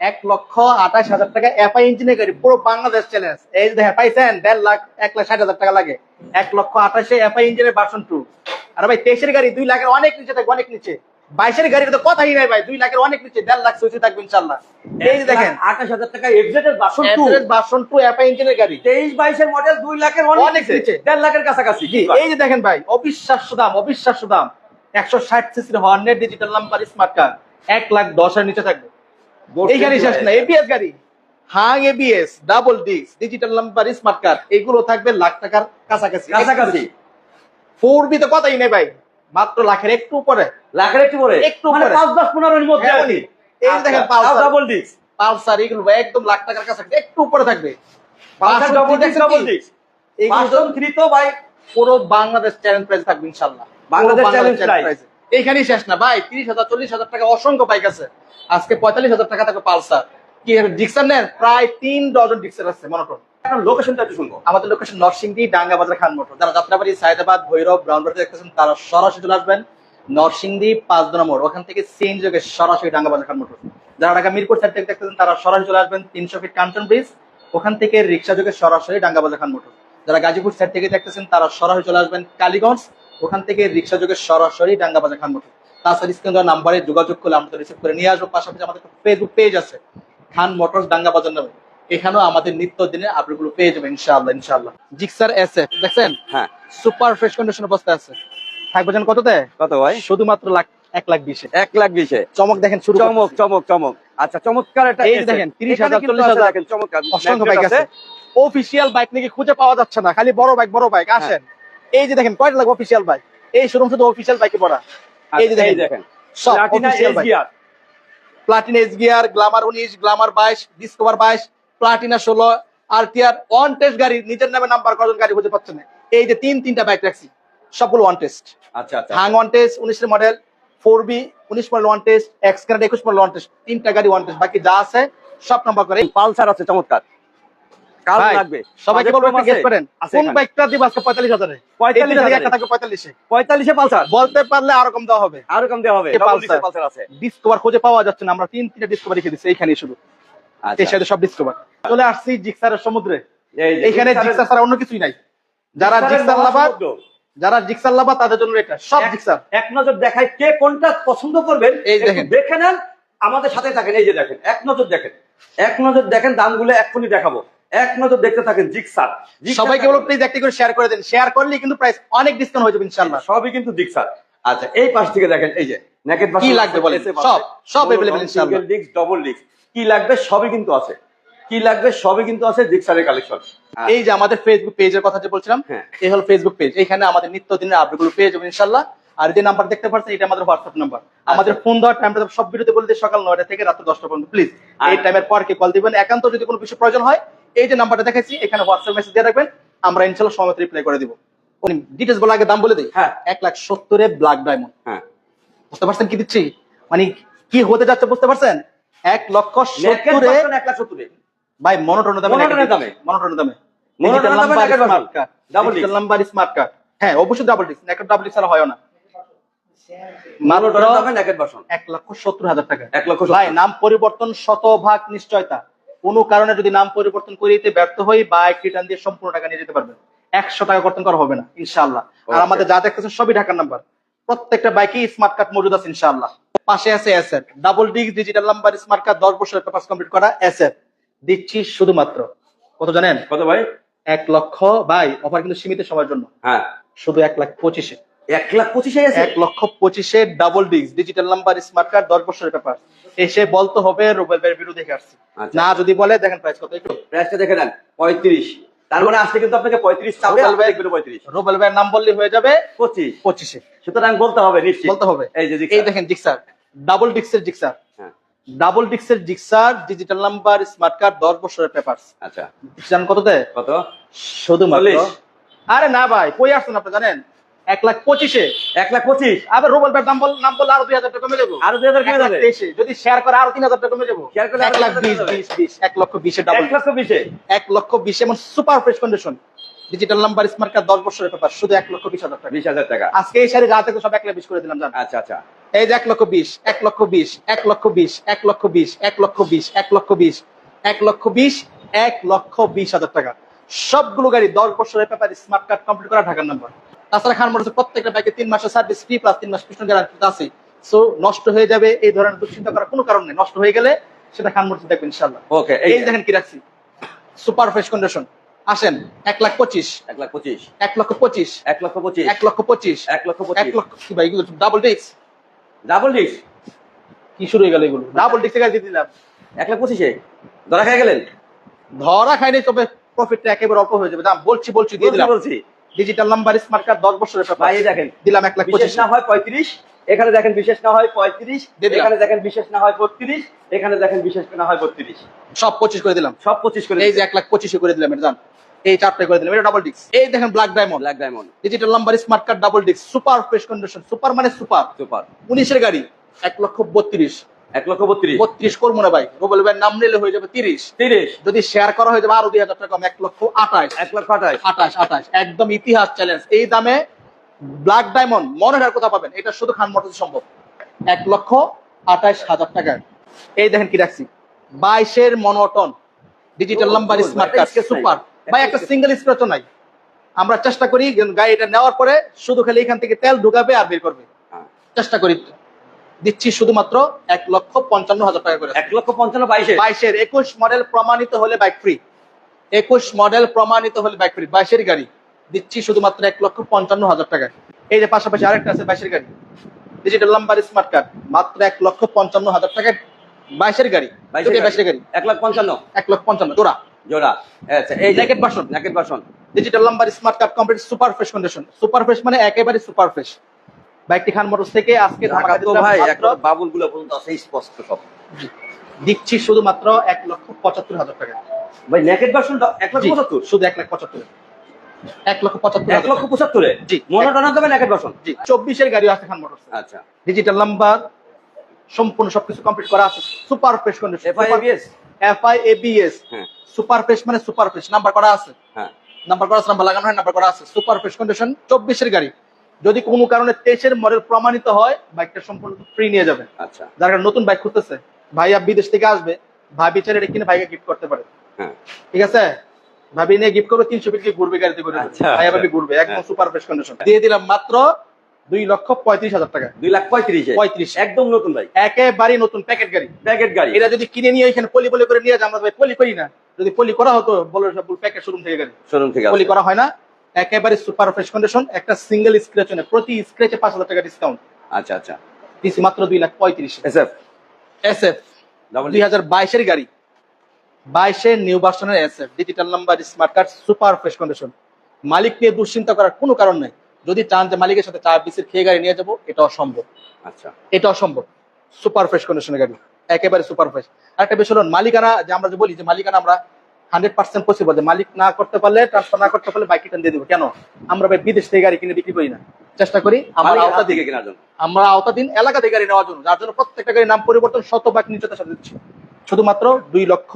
এক লক্ষ আঠাশ হাজার টাকা এফআই ইঞ্জিনের গাড়ি পুরো বাংলাদেশ চ্যালেঞ্জ এই দেখেন পাইছেন? দেড় লাখ এক লাখ ষাট হাজার টাকা লাগে। এক লক্ষ আঠাশে এফআই ইঞ্জিনের ভার্সন টু আর ভাই তেইশের গাড়ি দুই লাখের অনেক নিচে থাকবে অনেক নিচে। বাইশের গাড়ির তো কথাই নাই ভাই দুই লাখের অনেক নিচে দেড় লাখ সুইচে থাকবে ইনশাল্লাহ এই দেখেন। আঠাশ হাজার টাকা এক্সেটের বাসন টু ভার্সন টু এফআই ইঞ্জিনের গাড়ি। তেইশ বাইশের মডেল দুই লাখের অনেক নিচে। দেড় লাখের কাছাকাছি। এই যে দেখেন ভাই অবিশ্বাস্য দাম অবিশ্বাস্য দাম। একশো ষাট সিসির হর্নের ডিজিটাল নাম্বার স্মার্ট কার্ড এক লাখ দশের নিচে থাকবে। এই গাড়ি শেষ না এবিএস গাড়ি। Hang ABS double disc digital number smart card এগুলো থাকবে লাখ টাকার কাছাকাছি। কাছাকাছি। ফোর বি তো কথাই নেই ভাই মাত্র লাখের একটু উপরে। লাখের একটু পরে একটু মানে উপরে। পাঁচ দশ পনেরোর মধ্যে হ্যাঁ। এই দেখেন পালসার। ডাবল ডিস্ক পালসার এগুলো একদম লাখ টাকার কাছাকাছি একটু উপরে থাকবে। Pulsar double disc double disc তো থ্রি তো ভাই। পুরো বাংলাদেশ চ্যালেঞ্জ প্রাইস থাকবে ইনশাল্লাহ বাংলাদেশ পুরো challenge price। price। এইখানেই শেষ না ভাই। তিরিশ হাজার চল্লিশ হাজার টাকা অসংখ্য বাইক আছে। আজকে পঁয়তাল্লিশ হাজার টাকা থাকবে পালসার কি ডিক্সার নেন? প্রায় তিন ডজন ডিক্সার আছে মনোটন এখন লোকেশনটা একটু শুনব। আমাদের লোকেশন নরসিংদী ডাঙ্গা বাজার খান মোটর। যারা যাত্রাবাড়ি সায়দাবাদ ভৈরব ব্রাউনবাড়ি দেখতেছেন তারা সরাসরি চলে আসবেন নরসিংদী পাঁচ নম্বর ওখান থেকে সেন যোগে সরাসরি ডাঙ্গা বাজার খান মোটর। যারা ঢাকা মিরপুর সাইড থেকে দেখতেছেন তারা সরাসরি চলে আসবেন তিনশো ফিট কাঞ্চন ব্রিজ ওখান থেকে রিক্সা যোগে সরাসরি ডাঙ্গা বাজার খান মোটর। যারা গাজীপুর সাইড থেকে দেখতেছেন তারা সরাসরি চলে আসবেন কালীগঞ্জ। ওখান থেকে রিক্সা যোগে সরাসরি ডাঙ্গা বাজার খান মোটর তাছাড়া স্ক্রিন দেওয়া নাম্বারে যোগাযোগ করলে আমরা রিসিভ করে নিয়ে আসব। পাশাপাশি আমাদের ফেসবুক পেজ আছে খান মোটরস ডাঙ্গা বাজার নামে। এখানেও আমাদের নিত্য দিনে আপডেটগুলো পেয়ে যাবেন ইনশাআল্লাহ ইনশাআল্লাহ। জিক্সার এসএফ দেখছেন? হ্যাঁ। সুপার ফ্রেশ কন্ডিশন অবস্থা আছে। থাকবে যেন কততে? কত ভাই? শুধুমাত্র লাখ এক লাখ বিশে। এক লাখ বিশে। চমক দেখেন শুরু চমক চমক চমক। আচ্ছা চমৎকার একটা এই দেখেন, 30,000, হাজার 40,000 আছে দেখেন, চমৎকার। অসংখ্য বাইক আছে। অফিসিয়াল বাইক নাকি খুঁজে পাওয়া যাচ্ছে না খালি বড় বাইক বড় বাইক আসেন। এই যে দেখেন কয়টা লাগবে অফিসিয়াল বাইক এই শোরুম শুধু অফিসিয়াল বাইকে পড়া। এই যে আচ্ছা, দেখেন সব official bike Platina S gear Glamour উনিশ গ্লামার বাইশ ডিসকভার বাইশ প্লাটিনা ষোলো আর টিয়ার ওয়ান টেস্ট গাড়ি নিজের নামে নাম্বার কজন গাড়ি খুঁজে পাচ্ছে না। এই যে তিন তিনটা বাইক রাখছি সবগুলো ওয়ান টেস্ট আচ্ছা আচ্ছা। হাং ওয়ান টেস্ট উনিশের মডেল ফোর বি উনিশ model one test X card একুশ মডেল ওয়ান টেস্ট তিনটা গাড়ি ওয়ান টেস্ট বাকি যা আছে সব নাম্বার করে। পালসার আছে চমৎকার। লাগবে। সবাইকে বলব? গেট করেন কোন বাইকটা দিব আজকে পঁয়তাল্লিশ হাজারে? 45 হাজারে। একটা থাকবে পঁয়তাল্লিশে। পঁয়তাল্লিশে পালসার? বলতে পারলে আরও কম দেওয়া হবে। আরও কম দেওয়া হবে। এ পালসার। পালসার আছে। ডিসকভার খুঁজে পাওয়া যাচ্ছে না আমরা তিন তিনটা ডিসকভার রেখে দিচ্ছি এইখানে শুধু। আচ্ছা। এর সাথে সব ডিসকভার চলে আসছি জিক্সারের সমুদ্রে। এইখানে জিক্সার ছাড়া অন্য কিছুই নাই। যারা জিক্সার লাভার যারা জিক্সার লাভার তাদের জন্য এটা। সব জিক্সার এক নজর দেখায় কে কোনটা পছন্দ করবেন এই দেখেন। দেখে নেন। আমাদের সাথে থাকেন এই যে দেখেন। এক নজর দেখেন। এক নজর দেখেন দামগুলো এক্ষুনি দেখাবো। এক নজর দেখতে থাকেন জিক্সার সবাইকে বলো প্লিজ একটি করে শেয়ার করে দেন। শেয়ার করলে কিন্তু প্রাইস অনেক ডিসকাউন্ট হয়ে যাবে ইনশাআল্লাহ। সবই কিন্তু জিক্সার আচ্ছা এই পাশ থেকে দেখেন এই যে নেকেট কি লাগবে বলেন? সব, সব available ইনশাআল্লাহ। ডিস্ক ডবল ডিস্ক কি লাগবে? সবই কিন্তু আছে। কি লাগবে? সবই কিন্তু আছে জিক্সারের কালেকশন এই যে আমাদের ফেসবুক পেজের কথা যে বলছিলাম হ্যাঁ। এই হলো ফেসবুক পেজ এখানে আমাদের নিত্য দিনের আপডেটগুলো পেয়ে যাবেন ইনশাআল্লাহ। আর যে নাম্বার দেখতে পাচ্ছেন এটা আমাদের হোয়াটসঅ্যাপ নাম্বার আমাদের ফোন দেওয়ার টাইমটা সব ভিডিওতে বলে দিই সকাল নয়টা থেকে রাত দশটা পর্যন্ত। প্লিজ এই টাইমের পর কি কল দিবেন। একান্ত যদি কোনো বিষয় প্রয়োজন হয় এই যে নাম্বারটা দেখাচ্ছি এখানে হোয়াটসঅ্যাপ মেসেজ দিয়ে রাখবেন আমরা ইনশাআল্লাহ সময় রিপ্লাই করে দিব। ডিটেলস বলে আগে দাম বলে দিই। হ্যাঁ। এক লাখ সত্তরে ব্ল্যাক ডায়মন্ড হ্যাঁ। বুঝতে পারছেন কি দিচ্ছি? মানে কি হতে যাচ্ছে বুঝতে পারছেন? এক লক্ষ সত্তরে এক লাখ সত্তরে। ভাই মনোটনের দামে দামে? মনোটনের দামে? নাম্বার স্মার্ট কার্ড হ্যাঁ অবশ্যই ডাবল ডিস্ক একটা ডাবল ডিস্ক ছাড়া হয় না। মাত্র এক লক্ষ সত্তর হাজার টাকা। এক লক্ষ ভাই নাম পরিবর্তন শতভাগ নিশ্চয়তা। কোনো কারণে যদি নাম পরিবর্তন করিতে ব্যর্থ হই বাইক রিটার্ন দিয়ে সম্পূর্ণ টাকা নিয়ে যেতে পারবেন। একশো টাকা কর্তন করা হবে না ইনশাআল্লাহ। আর আমাদের যা দেখতেছেন সবই ঢাকার নাম্বার। প্রত্যেকটা বাইকই স্মার্ট কার্ড মজুদ আছে ইনশাআল্লাহ। পাশে আছে SF double disc digital number smart card দশ বছরের পেপার কমপ্লিট করা এসএফ দিচ্ছি শুধুমাত্র। কত জানেন? কত ভাই? এক লক্ষ ভাই অফার কিন্তু সীমিত সময়ের জন্য। হ্যাঁ। শুধু এক লাখ পঁচিশে। এক লাখ পঁচিশে আছে এক লক্ষ পঁচিশে double disc digital number smart card দশ বছরের পেপার এসে বলতে হবে রুবেল ভাইয়ের বিরুদ্ধে দেখে আসছি। আচ্ছা। না যদি বলে দেখেন প্রাইস কত একটু প্রাইসটা দেখে নেন পঁয়ত্রিশ। তার মানে আজকে কিন্তু আপনাকে পঁয়ত্রিশ রুবেল ভাই- দেখবেন পঁয়ত্রিশ। রুবেল ভাইয়ের নাম বললে হয়ে যাবে পঁচিশ। পঁচিশে। সুতরাং বলতে হবে বলতে হবে। এই যে এই দেখেন জিক্সার। ডাবল ডিস্কের জিক্সার। ডাবল ডিস্কের Gixxer digital number smart card দশ বছরের পেপার আচ্ছা। জান কততে কত? শুধুমাত্র। চল্লিশ। আরে না ভাই কই আসছেন আপনি জানেন? এক লাখ পঁচিশে এক লাখ পঁচিশ আবার রুবেল ভাইয়ের নাম বল নাম বললে আরও দুই হাজার টাকা কমে যাব আরও দুই হাজার কমে যাবে? যদি শেয়ার করে আরও তিন হাজার টাকা কমে যাব Share করলে এক লাখ বিশ বিশ বিশ এক লক্ষ বিশে ডাবল এক লক্ষ বিশে এক লক্ষ বিশে এমন super fresh condition digital number smart card দশ বছরের পেপার শুধু এক লক্ষ বিশ হাজার টাকা বিশ হাজার টাকা আজকে এই শাড়ি রাতে সব এক লাখ বিশ করে দিলাম জান আচ্ছা আচ্ছা এই যে এক লক্ষ বিশ এক লক্ষ বিশ এক লক্ষ বিশ এক লক্ষ বিশ এক লক্ষ বিশ এক লক্ষ বিশ এক লক্ষ বিশ এক লক্ষ বিশ হাজার টাকা সবগুলো গাড়ি দশ বছরের পেপার স্মার্ট কার্ড কমপ্লিট করা ঢাকার নাম্বার তাছাড়া খান মোটরসের প্রত্যেকটা বাইকে তিন মাসের সার্ভিস ফ্রি প্লাস তিন মাস কৃষ্ণ গ্যারান্টি আছে সো নষ্ট হয়ে যাবে এই ধরনের দুশ্চিন্তা করার কোনো কারণ নেই। নষ্ট হয়ে গেলে সেটা খান মোটরস দেখবেন ইনশাল্লাহ ওকে এই দেখেন কি রাখছি। সুপার ফ্রেশ কন্ডিশন আসেন এক লাখ পঁচিশ। এক লাখ পঁচিশ। এক লক্ষ পঁচিশ। এক লক্ষ পঁচিশ। এক লক্ষ পঁচিশ। এক লক্ষ এক লক্ষ কি ভাই এগুলো ডাবল ডিস্ক ডাবল ডিস কি শুরু হয়ে গেল এগুলো? ডাবল ডিস্ক গাড়ি দিয়ে দিলাম। এক লাখ পঁচিশে? ধরা খেয়ে গেলেন? ধরা খাইনি তবে প্রফিটটা একেবারে অল্প হয়ে যাবে। দাম বলছি বলছি দিয়ে দিলাম। বলছি। ডিজিটাল নাম্বার স্মার্ট কার্ড দশ বছরের পেপার এই দেখেন দিলাম এক লাখ পঁচিশ। না হয় পঁয়ত্রিশ এখানে দেখেন বিশেষ না হয় পঁয়ত্রিশ এখানে দেখেন বিশেষ না হয় বত্রিশ এখানে দেখেন বিশেষ না হয় বত্রিশ। সব পঁচিশ করে দিলাম। সব পঁচিশ করে এই যে এক লাখ পঁচিশে করে দিলাম এটা জান। এই চারটে করে দিলাম এটা ডাবল ডিস্ক এই দেখেন black diamond black diamond digital number smart card double disc super fresh condition super মানে সুপার সুপার উনিশের গাড়ি এক লক্ষ বত্রিশ। এক লক্ষ বত্রিশ। বত্রিশ করব না ভাই। রুবেল ভাইয়ের নাম নিলে হয়ে যাবে তিরিশ। তিরিশ। যদি শেয়ার করা হয়ে যাবে আরও দুই হাজার টাকা এক লক্ষ আঠাশ। এক লক্ষ আঠাশ। আঠাশ আঠাশ। একদম ইতিহাস চ্যালেঞ্জ এই দামে ব্ল্যাক ডায়মন্ড মনে কোথা পাবেন? এটা শুধু খান মোটরস সম্ভব। এক লক্ষ আঠাশ হাজার টাকায় এই দেখেন কি রাখছি। বাইশের monotone digital number smart card super ভাই। একটা সিঙ্গেল স্ক্র্যাচও নাই। আমরা চেষ্টা করি গাড়িটা নেওয়ার পরে শুধু খালি এখান থেকে তেল ঢুকাবে আর বের করবে। হ্যাঁ। চেষ্টা করি। দিচ্ছি শুধুমাত্র এক লক্ষ পঞ্চান্ন হাজার টাকা করে। এক লক্ষ পঞ্চান্ন বাইশে বাইশের। একুশ মডেল প্রমাণিত হলে বাইক ফ্রি একুশ মডেল প্রমাণিত হলে বাইক ফ্রি বাইশের গাড়ি। দিচ্ছি শুধুমাত্র এক লক্ষ পঞ্চান্ন হাজার টাকা। এই যে পাশাপাশি আরেকটা আছে বাইশের গাড়ি। ডিজিটাল নাম্বার স্মার্ট কার্ড মাত্র এক লক্ষ পঞ্চান্ন হাজার টাকা। বাইশের গাড়ি। বাইশের বাইশের গাড়ি। এক লাখ পঞ্চান্ন? এক লক্ষ পঞ্চান্ন। জোড়া। জোড়া। আচ্ছা এই jacket version। Jacket version digital number smart card complete super fresh condition super fresh মানে একেবারে সুপার ফ্রেশ বাইকটি খান মোটরস থেকে আজকে ঢাকা তো ভাই বাবুলগুলো পর্যন্ত আছে স্পষ্ট সব। দিচ্ছি শুধুমাত্র এক লক্ষ পঁচাত্তর হাজার টাকা। ভাই ন্যাকেট ভার্সন এক লক্ষ পঁচাত্তর? শুধু এক লাখ পঁচাত্তর। এক লক্ষ পঁচাত্তর এক লক্ষ পঁচাত্তরে জি। জি চব্বিশের গাড়ি আছে খান মোটরস। আচ্ছা। ডিজিটাল নাম্বার সম্পূর্ণ সবকিছু কমপ্লিট করা আছে। সুপার ফ্রেশ কন্ডিশন হ্যাঁ। সুপার ফ্রেশ মানে সুপার ফ্রেশ নাম্বার করা আছে। হ্যাঁ। নাম্বার করা আছে নাম্বার লাগানো হয় নাম্বার করা আছে। সুপার ফ্রেশ কন্ডিশন চব্বিশের গাড়ি। যদি কোনো কারণে তেইশের মডেল প্রমাণিত হয় বাইকটা সম্পূর্ণ ফ্রি নিয়ে যাবে। আচ্ছা। যারা নতুন বাইক খুঁজতেছে। ভাইয়া বিদেশ থেকে আসবে ভাবি চাইলে এটা কিনে ভাইকে গিফট করতে পারে। হ্যাঁ। ঠিক আছে? ভাবি নিয়ে গিফট করবে তিনশো ফিট ঘুরবে গাড়িতে করে। আচ্ছা, ভাইয়া আচ্ছা। ভাবি ঘুরবে একদম। সুপার ফ্রেশ কন্ডিশন দিয়ে দিলাম মাত্র দুই লক্ষ পঁয়ত্রিশ হাজার টাকা। দুই লাখ পঁয়ত্রিশে পঁয়ত্রিশ। একদম নতুন ভাই একেবারে নতুন প্যাকেট গাড়ি। প্যাকেট গাড়ি। এটা যদি কিনে নিয়ে এখানে পলি পলি করে নিয়ে যায় আমরা ভাই পলি করি না। যদি পলি করা হতো বলে প্যাকেট শোরুম থেকে গাড়ি। শোরুম থেকে পলি করা হয় না। একেবারে সুপার ফ্রেশ কন্ডিশন একটা সিঙ্গেল স্ক্র্যাচ নেই প্রতি স্ক্র্যাচে পাঁচ হাজার টাকা ডিসকাউন্ট আচ্ছা আচ্ছা। দিচ্ছি মাত্র দুই লাখ পঁয়ত্রিশ। এসএফ এস এফ ডাবল দুই হাজার বাইশের গাড়ি। বাইশের নিউ ভার্সনের S F digital number smart card super fresh condition মালিক নিয়ে দুশ্চিন্তা করার কোনো কারণ নেই। যদি চান যে মালিকের সাথে চা বিসির খেয়ে গাড়ি নিয়ে যাব এটা অসম্ভব। আচ্ছা। এটা অসম্ভব। সুপার ফ্রেশ কন্ডিশনের গাড়ি। একেবারে সুপার ফ্রেশ আরেকটা বিষয় হলো মালিকানা যে আমরা যে বলি যে মালিকানা আমরা হান্ড্রেড পার্সেন্ট পসিবল যে মালিক না করতে পারলে ট্রান্সফার না করতে পারলে বাইক রিটার্ন দিয়ে দেবো। কেন? আমরা ভাই বিদেশ থেকে গাড়ি কিনে বিক্রি করি না। চেষ্টা করি আমরা আওতা দিকে কেনার জন্য। আমরা এলাকা থেকে গাড়ি নেওয়ার জন্য যার জন্য প্রত্যেকটা গাড়ির নাম পরিবর্তন শতভাগ নিচতার সাথে দিচ্ছি। শুধুমাত্র দুই লক্ষ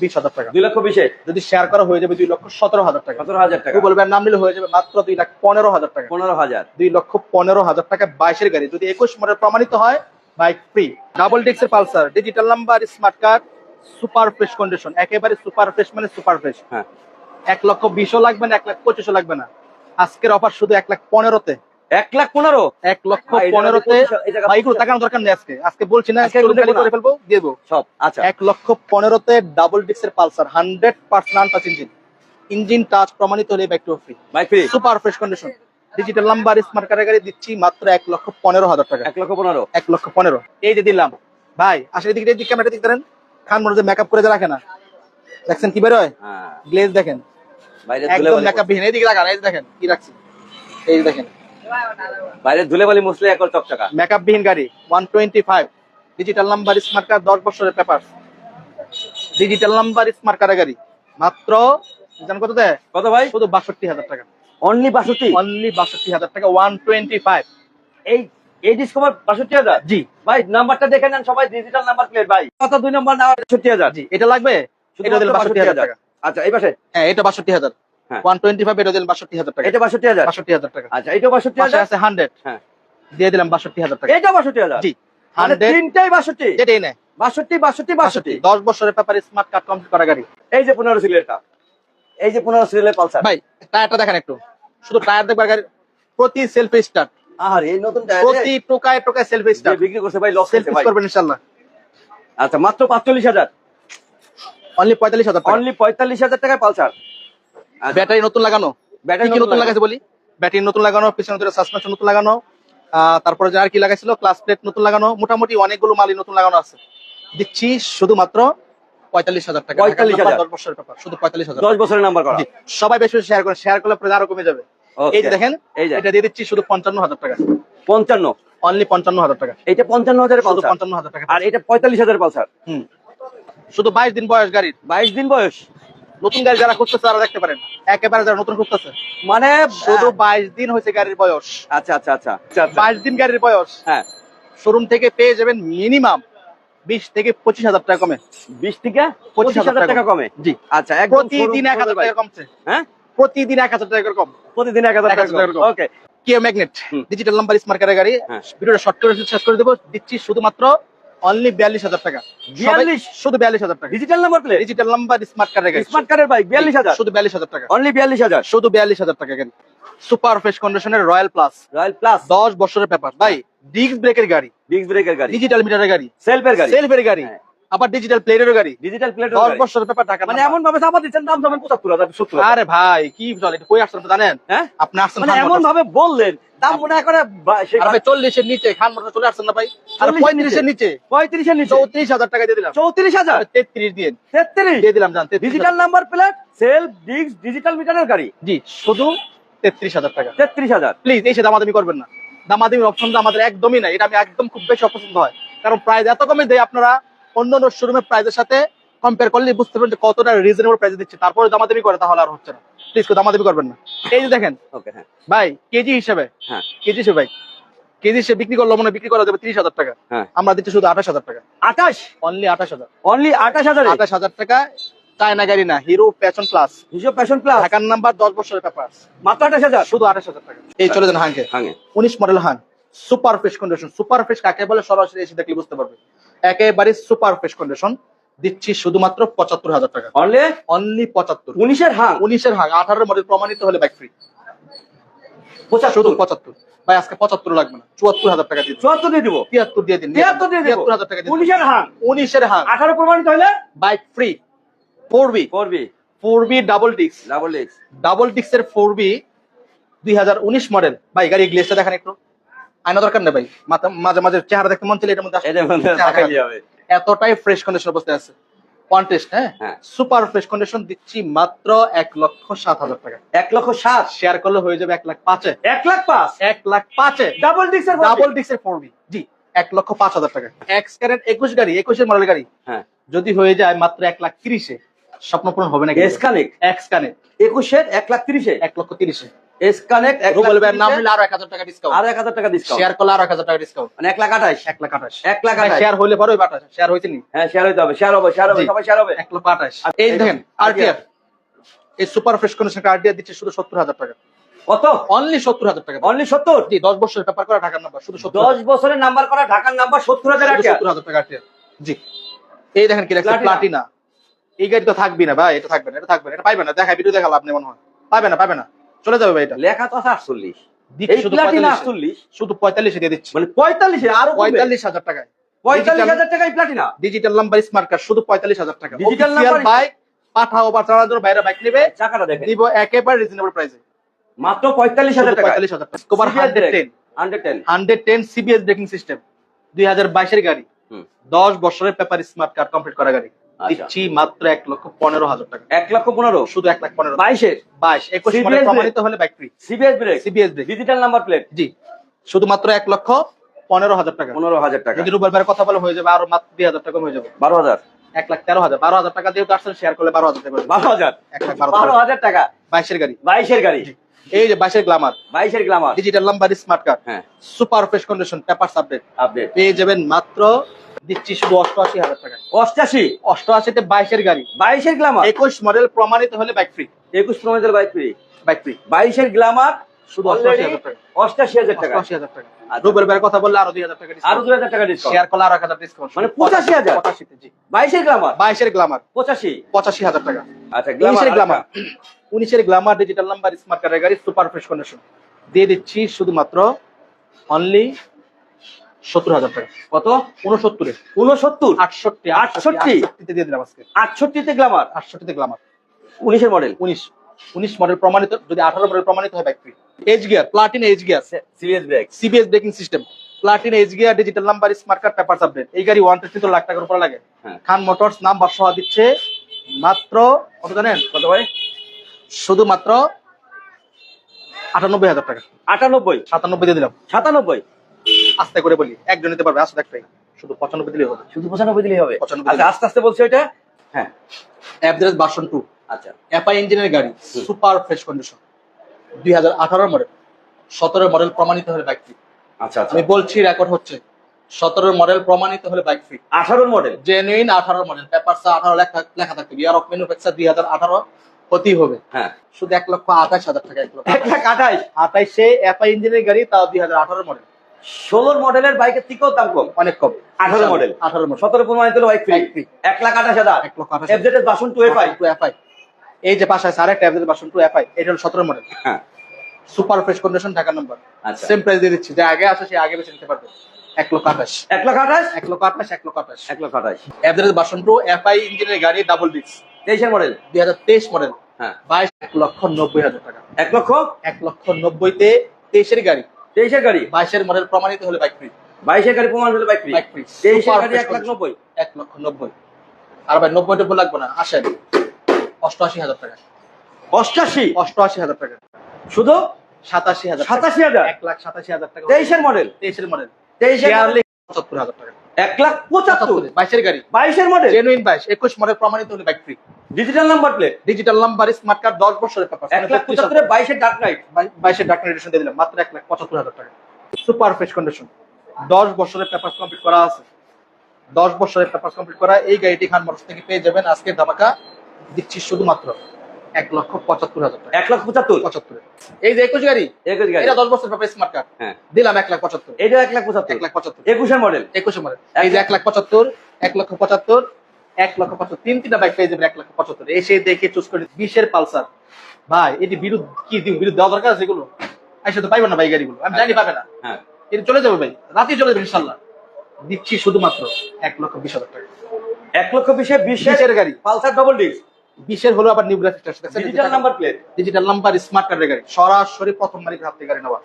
বিশ হাজার টাকা। দুই লক্ষ বিশে যদি শেয়ার করা হয়ে যাবে দুই লক্ষ সতেরো হাজার টাকা। সতেরো হাজার টাকা। কেউ বলবে নাম নিলে হয়ে যাবে মাত্র দুই লাখ পনেরো হাজার টাকা। পনেরো হাজার। দুই লক্ষ পনেরো হাজার টাকা বাইশের গাড়ি। যদি একুশ মডেল প্রমাণিত হয় bike free double ডিক্সের Pulsar digital number smart card super fresh condition একেবারে সুপার ফ্রেশ মানে সুপার ফ্রেশ। হ্যাঁ। এক লক্ষ বিশও লাগবে না এক লাখ পঁচিশও লাগবে না। আজকের অফার শুধু এক লাখ পনেরোতে। এক লাখ পনেরো? এক লক্ষ পনেরোতে পঁচিশ- এই ভাই এগুলো তাকানোর দরকার নেই আজকে। আজকে বলছি না আজকে। করে ফেলব দেবো। সব আচ্ছা। এক লক্ষ পনেরোতে double ডিক্সের Pulsar hundred percent untouch engine engine touch প্রমাণিত হলে free bike free super fresh condition digital number smart কার্ডের গাড়ি দিচ্ছি মাত্র এক লক্ষ পনেরো হাজার টাকা। এক লক্ষ পনেরো? এক লক্ষ পনেরো। এই যে দিলাম। ভাই আসলে দিকে দিক ক্যামেরা দিক ধরেন খান মনে মেকআপ করে যে রাখে না। দেখছেন কি বেরোয় হ্যাঁ? গ্লেজ দেখেন। একদম মেকআপ বিহীন এইদিকে রাখান এই দেখেন কি রাখছি? এই যে দেখেন। বাইরে ধুলে বালি মুসলে একর চকচকা। মেকআপ বিহীন গাড়ি one twenty five digital number smart card দশ বছরের পেপার ডিজিটাল নাম্বার স্মার্ট কার্ডের গাড়ি। মাত্র জান কত দেয় কত ভাই? শুধু বাষট্টি হাজার টাকা। অনলি অনলি টাকা ওয়ান টোয়েন্টি ফাইভ এই এই ডিসকভার বাষট্টি হাজার? জি। ভাই নাম্বারটা দেখে নেন সবাই ডিজিটাল নাম্বার প্লেট ভাই কত দুই নম্বর নেওয়া বাষট্টি হাজার। জি এটা লাগবে? এটা দিলে বাষট্টি হাজার টাকা। আচ্ছা এই পাশে? হ্যাঁ এটা বাষট্টি হাজার। হ্যাঁ। ওয়ান টোয়েন্টি ফাইভ এটা বাষট্টি হাজার টাকা। এটা বাষট্টি হাজার? বাষট্টি হাজার টাকা। আচ্ছা এটা বাষট্টি হাজার? আছে হান্ড্রেড। হ্যাঁ। দিয়ে দিলাম বাষট্টি হাজার টাকা। এটা বাষট্টি হাজার? জি মানে হান্ড্রেড। তিনটাই বাষট্টি? নেয়। বাষট্টি বাষট্টি বাষট্টি? দশ বছরের পেপার স্মার্ট কার্ড কমপ্লিট করা গাড়ি। এই যে পনেরো এই যে পনেরো সিলের পালসার ভাই টায়ারটা দেখেন একটু। শুধু টায়ার দেখবার গাড়ি প্রতি সেলফি স্টার্ট আর নতুন প্রতি টোকায় টোকায় সেলফি যে স্টার্ট বিক্রি করছে ভাই লস সেলফি করবেন ইনশাল্লাহ আচ্ছা মাত্র পাঁচচল্লিশ হাজার। অনলি পঁয়তাল্লিশ হাজার টাকা। অনলি পঁয়তাল্লিশ হাজার টাকায় পালসার। আচ্ছা, ব্যাটারি নতুন লাগানো? ব্যাটারি কি নতুন লাগাইছে বলি? ব্যাটারি নতুন লাগানো পিছনে দুটো সাসপেনশন নতুন লাগানো তারপরে যে আর কি লাগাইছিল ক্লাস প্লেট নতুন লাগানো মোটামুটি অনেকগুলো মালই নতুন লাগানো আছে। দিচ্ছি শুধুমাত্র পঁয়তাল্লিশ হাজার টাকা। 45,000 দশ বছরের ব্যাপার। শুধু পঁয়তাল্লিশ হাজার দশ বছরের নাম্বার করা। সবাই বেশি বেশি শেয়ার করে শেয়ার করলে আরও কমে যাবে। এই দেখেন এটা দিয়ে দিচ্ছি শুধু পঞ্চান্ন হাজার টাকা। পঞ্চান্ন? অনলি পঞ্চান্ন হাজার টাকা। এইটা পঞ্চান্ন হাজার টাকা আর এটা পঁয়তাল্লিশ পালসার? হুম। শুধু বাইশ দিন বয়স গাড়ির। বাইশ দিন বয়স? নতুন গাড়ি যারা খুঁজতেছে তারা দেখতে পারেন। একেবারে যারা নতুন খুঁজতেছে। মানে শুধু বাইশ দিন হয়েছে গাড়ির বয়স। আচ্ছা আচ্ছা আচ্ছা আচ্ছা, আচ্ছা। বাইশ দিন গাড়ির বয়স। হ্যাঁ। শোরুম থেকে পেয়ে যাবেন মিনিমাম বিশ থেকে পঁচিশ হাজার টাকা কমে। বিশ থেকে পঁচিশ হাজার টাকা কমে? জি। আচ্ছা একদম প্রতিদিন এক হাজার টাকা কমছে। হ্যাঁ? প্রতিদিন এক হাজার টাকা কম। প্রতিদিন এক হাজার টাকা ওকে কিয়া ম্যাগনেট ডিজিটাল নাম্বার স্মার্ট কারের গাড়ি। হ্যাঁ। ভিডিওটা শর্ট করে শেষ করে দেবো। দিচ্ছি শুধুমাত্র অনলি বিয়াল্লিশ হাজার টাকা। 42? শুধু বিয়াল্লিশ হাজার টাকা। Digital number plate digital number smart কারের গাড়ি। স্মার্ট কার্ডের বাইক বিয়াল্লিশ হাজার? শুধু বিয়াল্লিশ হাজার টাকা। অনলি বিয়াল্লিশ হাজার? শুধু বিয়াল্লিশ হাজার টাকা গাড়ি সুপার ফ্রেশ কন্ডিশনের রয়্যাল প্লাস রয়্যাল প্লাস দশ বছরের পেপার ভাই ডিস্ক ব্রেকের গাড়ি। ডিস্ক ব্রেকের গাড়ি। ডিজিটাল মিটারের গাড়ি। সেলফের গাড়ি। সেলফের গাড়ি। হ্যাঁ। আবার ডিজিটাল প্লেটের গাড়ি। ডিজিটাল প্লেট দশ বছরের পেপার টাকা মানে এমন ভাবে চাপা দিচ্ছেন দাম পঁচাত্তর হাজার সত্তর আরে ভাই কি চলে কই আসছেন জানেন? হ্যাঁ? আপনি আসছেন মানে এমন ভাবে বললেন দাম মনে করে বা- সেই আর ভাই চল্লিশের নিচে খান মোটর চলে আসছেন না ভাই? আর পঁয়ত্রিশের নিচে। পঁয়ত্রিশের নিচে। চৌত্রিশ হাজার টাকা দিয়ে দিলাম। চৌত্রিশ হাজার? তেত্রিশ দিয়ে তেত্রিশ? দিয়ে দিলাম জান digital number plate self disc digital মিটারের গাড়ি। জি শুধু তেত্রিশ হাজার টাকা। তেত্রিশ হাজার। প্লিজ এসে দামাদামি করবেন না। দামাদামি অপশনটা আমাদের একদমই নাই। এটা আমি একদম খুব বেশি অপছন্দ হয়। কারণ প্রায় এত কমে দেয় আপনারা অন্য অন্য শোরুমের প্রাইসের সাথে কম্পেয়ার করলে বুঝতে পারবেন যে কতটা রিজনেবল প্রাইসে দিচ্ছে। তারপরে দামাদামি করে তাহলে আর হচ্ছে না। প্লিজ দামাদামি করবেন না। এই যে দেখেন ওকে হ্যাঁ। ভাই কেজি হিসেবে হ্যাঁ। কেজি হিসেবে ভাই কেজি হিসেবে বিক্রি করলে মনে বিক্রি করা যাবে তিরিশ হাজার টাকা। হ্যাঁ। আমরা দিচ্ছি শুধু আঠাশ হাজার টাকা। আঠাশ? অনলি আঠাশ হাজার। অনলি আঠাশ হাজার? আঠাশ হাজার টাকা চায়না গাড়ি না হিরো প্যাশন প্লাস হিসেব প্যাশন প্লাস ঢাকার নাম্বার দশ বছরের পেপার মাত্র আঠাশ হাজার? শুধু আঠাশ হাজার টাকা। এই চলে যান হাঙ্কে ভাঙে উনিশ model Hang super fresh condition super fresh কাকে বলে সরাসরি এসে দেখলে বুঝতে পারবে। একেবারে সুপার ফ্রেশ কন্ডিশন। দিচ্ছি শুধুমাত্র পঁচাত্তর হাজার টাকা। অনলি অনলি পঁচাত্তর। উনিশের হাং উনিশের হাং আঠারো মডেল প্রমাণিত হলে বাইক ফ্রি শুধু পঁচাত্তর। ভাই আজকে পঁচাত্তর লাগবে না। চুয়াত্তর হাজার টাকা দিয়ে। চুয়াত্তর দিয়ে দিব? তিয়াত্তর দিয়ে দিন। তিয়াত্তর দিয়ে তিয়াত্তর হাজার টাকা। উনিশের হাং উনিশের হাং আঠারো প্রমাণিত হলে? বাইক ফ্রি ফোর বি করবি ফোর বি ডাবল ডিক্স ডাবল এক্স ডাবল ডিক্সের ফোর বি দুই হাজার উনিশ মডেল ভাই গাড়ি গ্লেসটা দেখেন একটু। আয়না দরকার নেই ভাই। মাঝে মাঝে চেহারা দেখতে মন এটার মধ্যে এতটাই ফ্রেশ কন্ডিশন অবস্থায় আছে। কন্টেস্ট হ্যাঁ। সুপার ফ্রেশ কন্ডিশন দিচ্ছি মাত্র এক লক্ষ সাত হাজার টাকা। এক লক্ষ সাত? শেয়ার করলে হয়ে যাবে এক লাখ পাঁচে। এক লাখ পাঁচ? এক লাখ পাঁচে। ডাবল ডিক্সের ডাবল ডিক্সের জি এক লক্ষ পাঁচ হাজার টাকা। এক্স ক্যারেট একুশ গাড়ি একুশের মডেল গাড়ি। হ্যাঁ। যদি হয়ে যায় মাত্র এক লাখ তিরিশে স্বপ্ন পূরণ হবে না এস কানেক্ট এক্স কানেক্ট একুশের এক লাখ তিরিশে? এক লক্ষ তিরিশে। এস কানেক্ট রুবেল ভাইয়ের নাম নিলে আরও এক হাজার টাকা ডিসকাউন্ট আরও এক হাজার টাকা ডিসকাউন্ট শেয়ার করলে আরও এক হাজার টাকা ডিসকাউন্ট মানে এক লাখ আঠাশ। এক লাখ আঠাশ। এক লাখ আঠাশ। শেয়ার হলে পরে বাটাশ শেয়ার হয়েছে নি? হ্যাঁ শেয়ার হইতে হবে। শেয়ার হবে শেয়ার হবে সবাই শেয়ার হবে। এক লক্ষ আঠাশ। এই এই দেখেন দেখুন, এই সুপার ফ্রেশ কন্ডিশন আরটিআর দিচ্ছে শুধু সত্তর হাজার টাকা। কত? অনলি সত্তর হাজার টাকা। অনলি সত্তর? জি দশ বছরের পেপার করা ঢাকার নাম্বার শুধু বছরের নাম্বার করা ঢাকার নাম্বার টাকা জি। এই দেখেন কি। প্লাটিনা এই গাড়ি তো থাকবি না ভাই এটা থাকবে না এটা থাকবে না। এটা পাইবে না দেখা ভিডিও দেখা লাভ নেই মনে হয়। পাবে না পাবে না। চলে যাবে ভাই এটা। লেখা তো আছে আটচল্লিশ। শুধু 45 আটচল্লিশ। শুধু পঁয়তাল্লিশে দিয়ে দিচ্ছি। মানে পঁয়তাল্লিশে আরও পঁয়তাল্লিশ পঁয়তাল্লিশ হাজার টাকায়। পঁয়তাল্লিশ হাজার টাকায় Platina digital number smart card শুধু পঁয়তাল্লিশ হাজার টাকা। ডিজিটাল number- বাইক পাঠাও বা চালানোর জন্য বাইরে বাইক নেবে চাকাটা নিব একেবারে রিজনেবল প্রাইসে মাত্র পঁয়তাল্লিশ হাজার টাকা পঁয়তাল্লিশ হাজার টাকা। Hundred ten hundred ten hundred ten CBS braking system দুই হাজার বাইশের গাড়ি। দশ বছরের পেপার স্মার্ট কার্ড কমপ্লিট করা গাড়ি। আচ্ছা। দিচ্ছি মাত্র এক লক্ষ পনেরো হাজার টাকা। এক লক্ষ পনেরো? শুধু এক লাখ পনেরো। বাইশের বাইশ একুশ brake। প্রমাণিত হলে free CBS brake CBS brake digital number plate জি। শুধুমাত্র এক লক্ষ পনেরো হাজার টাকা। পনেরো হাজার টাকা। যদি রুবেল ভাইয়ের কথা বলে হয়ে যাবে আরও মাত্র দুই হাজার টাকা হয়ে যাবে। বারো হাজার? এক লাখ তেরো হাজার। বারো হাজার টাকা দিয়ে আসছেন শেয়ার করলে বারো হাজার টাকা বারো হাজার? এক লাখ বারো হাজার। টাকা? বাইশের গাড়ি। বাইশের গাড়ি? এই যে বাইশের গ্লামার বাইশের Glamour digital number smart card হ্যাঁ। Super fresh condition paper update update পেয়ে যাবেন মাত্র দিচ্ছি শুধু অষ্টআশি হাজার টাকা। অষ্টাশি অষ্টআশিতে বাইশের গাড়ি। বাইশের গ্লামার একুশ মডেল প্রমাণিত হলে বাইক ফ্রি একুশ প্রমিটার বাইক ফ্রি বাইক ফ্রি বাইশের গ্লামার শুধু অষ্টআশি হাজার টাকা। হাজার অষ্টআশি হাজার টাকা। রুবের কথা বললে আরও দুই হাজার টাকা আরও দুই হাজার টাকা ডিসকাউন্ট শেয়ার করলে আরও এক হাজার ডিসকাউন্ট মানে 85,000? পঁচাশিতে জি। বাইশের গ্লামার বাইশের গ্লামার পঁচাশি? পঁচাশি হাজার টাকা। আচ্ছা উনিশের গ্লামার গ্লামার উনিশের গ্লামার ডিজিটাল নাম্বার স্মার্ট কার্ডের গাড়ি সুপার ফ্রেশ কন্ডিশন দিয়ে দিচ্ছি শুধুমাত্র অনলি সত্তর হাজার টাকা। কত? উনসত্তরে উনসত্তর আটষট্টি আটষট্টি? আটষট্টিতে দিয়ে দিলাম আজকে। আটষট্টিতে গ্লামার? আটষট্টিতে গ্লামার। উনিশের মডেল উনিশ। উনিশ মডেল প্রমাণিত যদি আঠারো মডেল প্রমাণিত হয় free H gear Platina H gear serious brake CBS braking system Platina H gear digital number smart card paper update এই গাড়ি ওয়ান টোয়েন্টি লাখ টাকার উপরে লাগে। খান মোটরস নাম্বার সহ দিচ্ছে মাত্র কত জানেন? কত ভাই? শুধুমাত্র আটানব্বই হাজার টাকা। আটানব্বই? সাতানব্বই দিয়ে দিলাম। সাতানব্বই? আস্তে করে বলি একজন নিতে পারবে আসলে একটাই। শুধু পঁচানব্বই দিলেই হবে। শুধু পঁচানব্বই দিলেই হবে? 95 আচ্ছা আস্তে আস্তে বলছি ওইটা? হ্যাঁ। অ্যাভারেজ ভার্সন টু আচ্ছা। এফআই ইঞ্জিনের গাড়ি সুপার ফ্রেশ কন্ডিশন দুই হাজার আঠারো মডেল সতেরো মডেল প্রমাণিত হলে বাইক ফ্রি আচ্ছা আমি বলছি রেকর্ড হচ্ছে। সতেরো মডেল প্রমাণিত হলে বাইক ফ্রি আঠারোর মডেল জেনুইন আঠারো মডেল পেপার আঠারো লেখা লেখা থাকবে। ইয়ার অফ ম্যানুফ্যাকচার দুই হাজার আঠারো হতেই হবে। হ্যাঁ। শুধু এক লক্ষ আঠাশ হাজার টাকা এক লক্ষ। এক লাখ আঠাইশ? আঠাইশে এফআই ইঞ্জিনের গাড়ি তাও দুই হাজার আঠারো মডেল ষোলোর মডেলের বাইকের থেকেও দাম কম অনেক কম। 18 মডেল। আঠারো মডেল। সতেরো প্রমাণিত বাইক ফ্রি এক লাখ আঠাশ হাজার। এক লক্ষ আঠাশ version two F I two FI এই যে পাশে আছে আরেকটা অ্যাভারেজ ভার্সন টু এফআই এটা হলো সতেরো মডেল। হ্যাঁ। Super fresh condition Dhaka number same price দিয়ে দিচ্ছি। যে আগে আসে সে আগে বেছে নিতে পারবে। এক লক্ষ আঠাশ। এক লাখ আঠাশ? এক লক্ষ আঠাশ এক লক্ষ আঠাশ। এক লক্ষ আঠাশ। অ্যাভারেজ ভার্সন টু এফআই ইঞ্জিনের গাড়ি ডাবল ডিক্স তেইশের মডেল? দুই হাজার তেইশ মডেল। হ্যাঁ। বাইশ এক লক্ষ নব্বই হাজার টাকা। এক লক্ষ? এক লক্ষ নব্বইতে তেইশের গাড়ি। তেইশের গাড়ি? বাইশের মডেল প্রমাণিত হলে বাইক ফ্রি বাইশের গাড়ি প্রমাণ হলে বাইক ফ্রি বাইক ফ্রি তেইশের গাড়ি এক লাখ নব্বই? এক লক্ষ নব্বই। আর ভাই নব্বই টব্বই লাগবে না। আসেন। অষ্টআশি হাজার টাকা। অষ্টআশি? অষ্টআশি হাজার টাকা। শুধু? সাতাশি হাজার সাতাশি হাজার? এক লাখ সাতাশি হাজার টাকা। তেইশের মডেল? তেইশের মডেল। তেইশের পঁচাত্তর হাজার টাকা। এক লাখ পঁচাত্তর। বাইশের গাড়ি। বাইশের মডেল জেনুইন বাইশ। একুশ মডেল প্রমাণিত হলে bike free digital number plate digital number smart card দশ বছরের পেপার এক লাখ পঁচাত্তরে বাইশের ডার্ক নাইট বাইশের ডাক্তার এডিশন দিয়ে দিলাম। মাত্র এক লাখ পঁচাত্তর হাজার টাকা। সুপার ফ্রেশ কন্ডিশন দশ বছরের পেপার কমপ্লিট করা আছে। দশ বছরের পেপার কমপ্লিট করা। এই গাড়িটি খান মোটরস থেকে পেয়ে যাবেন। আজকে ধামাকা দিচ্ছি শুধুমাত্র। এক লক্ষ পঁচাত্তর হাজার টাকা। এক লক্ষ পঁচাত্তর? পঁচাত্তর। এই যে একুশ গাড়ি? একুশ গাড়ি। এটা দশ বছর পেপার স্মার্ট কার্ড হ্যাঁ। দিলাম এক লাখ পঁচাত্তর। এটা এক লাখ পঁচাত্তর। এক লাখ পঁচাত্তর। একুশের মডেল একুশে মডেল এই যে এক লাখ পঁচাত্তর এক লক্ষ পঁচাত্তর এক লক্ষ পঁচাত্তর। তিন তিনটা বাইক পেয়ে যাবেন এক লক্ষ পঁচাত্তর। এসে দেখে চুজ করে বিশের পালসার। ভাই এটি বিরুদ্ধ কি দিব? বিরুদ্ধ দেওয়া দরকার আছে এগুলো? আইসা তো পাইবো না ভাই গাড়িগুলো। আমি জানি পাবে না। হ্যাঁ। এটা চলে যাবে ভাই। রাতেই চলে যাবে ইনশাল্লাহ। দিচ্ছি শুধুমাত্র এক লক্ষ বিশ হাজার টাকা। এক লক্ষ বিশে বিশের গাড়ি। পালসার ডবল ডিস্ক বিশের হলো আবার new graphics digital number plate digital number smart কার্ডের গাড়ি সরাসরি প্রথম মালিকের হাত থেকে গাড়ি নেওয়া।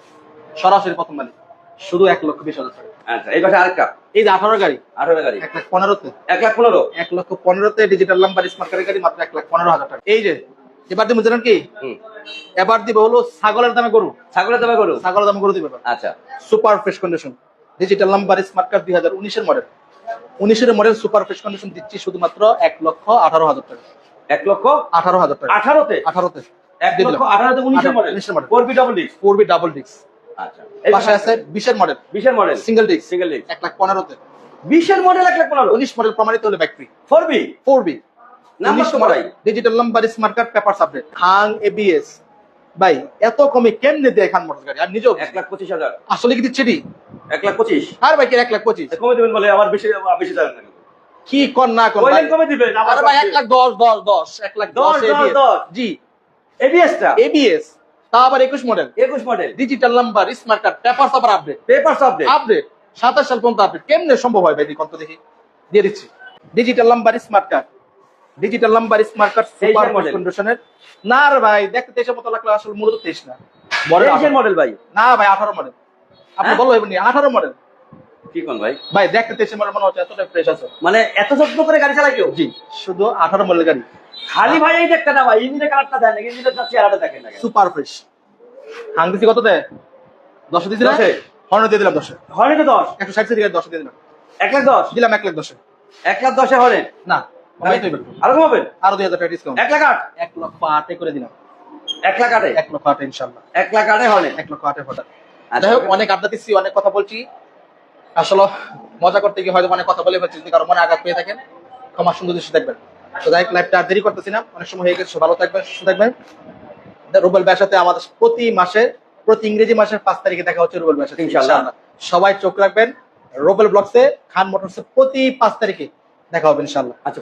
সরাসরি প্রথম মালিক। শুধু এক লক্ষ বিশ হাজার আচ্ছা এই পাশে আরেকটা। এই যে আঠারো গাড়ি। আঠারো গাড়ি। এক লাখ পনেরোতে। এক লাখ পনেরো? এক লক্ষ পনেরোতে ডিজিটাল নাম্বার স্মার্ট কার্ডের গাড়ি মাত্র এক লাখ পনেরো হাজার টাকা। এই যে এবার দিব জানেন কি? হুম। এবার দিব হলো ছাগলের দামে গরু। ছাগলের দামে গরু? ছাগলের দামে গরু দিবে আচ্ছা। Super fresh condition digital number smart card দুই হাজার উনিশের মডেল উনিশের মডেল সুপার ফ্রেশ কন্ডিশন দিচ্ছি শুধুমাত্র এক লক্ষ আঠারো হাজার টাকা। এক লক্ষ আঠারো হাজার টাকা। আঠারোতে? আঠারোতে। এক লক্ষ আঠারোতে উনিশের মডেল উনিশের model four B double disc পূর্বে ডাবল ডিস্ক আচ্ছা। পাশে আছে বিশের মডেল বিশের model single disc single disc এক লাখ পনেরোতে। বিশের মডেল এক লাখ পনেরো? উনিশ মডেল প্রমাণিত হলে back four B four B. Digital number smart card paper update খাং এবিএস ভাই এত কমে কেমনে দেয় খান মোটর গাড়ি? আর নিজেও এক লাখ পঁচিশ হাজার। আসলে কি দিচ্ছে এক লাখ পঁচিশ? আর ভাই এক লাখ পঁচিশ? কমে দেবেন বলে আবার বেশি বেশি যাবেন কি কর না কর কমে দিবেন আরে ভাই এক লাখ দশ দশ দশ এক লাখ দশ, দশ দশ, ABS দশ। জি। এবিএসটা এবিএস তা আবার একুশ মডেল একুশ model digital number smart card paper আবার আপডেট পেপার আপডেট আপডেট সাতাশ সাল পর্যন্ত আপডেট কেমনে সম্ভব হয় ভাই কত দেখি। দিয়ে দিচ্ছি। Digital number smart card digital number smart card super কন্ডিশনের না রে ভাই দেখতে তেইশের মতো লাগল আসলে মূলত তেইশ না। বড় মডেল ভাই। না ভাই আঠারো মডেল আপনি? বলো এমনি আঠারো মডেল কি কোন ভাই? ভাই দেখতে তেইশের মডেল মনে হচ্ছে এতটা ফ্রেশ আছে। মানে এত যত্ন করে গাড়ি চালায় কেউ? জি শুধু আঠারো মডেল গাড়ি। খালি ভাই এই দেখতে না ভাই ইঞ্জিনের কালারটা দেন ইঞ্জিনের চেহারাটা দেখেন সুপার ফ্রেশ হাং কত দেয়? দশে দিছি না? দশে। দিয়ে দিলাম দশে। হরেন দশ। একশো ষাট সিটি দশে দিয়ে দিলাম। এক লাখ দশ? দিলাম এক লাখ দশে। এক লাখ দশে হরেন? না আরও কমাবেন? আরও দুই হাজার টাকা ডিসকাউন্ট এক লাখ আট? এক লক্ষ আটে করে দিলাম। এক লাখ আটে? এক লক্ষ আটে ইনশাল্লাহ এক লাখ আটে এক লক্ষ আটে ফোটা যাই হোক অনেক আড্ডা দিচ্ছি অনেক কথা বলছি। আসলে মজা করতে গিয়ে হয়তো অনেক কথা বলে ফেলছি যদি কারও মনে আঘাত পেয়ে থাকেন ক্ষমা সুন্দর দৃষ্টি দেখবেন। তো যাই লাইভটা আর দেরি করতেছি না। অনেক সময় হয়ে গেছে ভালো থাকবেন সুস্থ থাকবেন। রুবেল ব্যবসাতে আমাদের প্রতি মাসে প্রতি ইংরেজি মাসের পাঁচ তারিখে দেখা হচ্ছে রুবেল ব্যবসা ইনশাআল্লাহ। সবাই চোখ রাখবেন। রুবেল ব্লগসে খান মোটরসে প্রতি পাঁচ তারিখে দেখা হবে ইনশাল্লাহ আচ্ছা।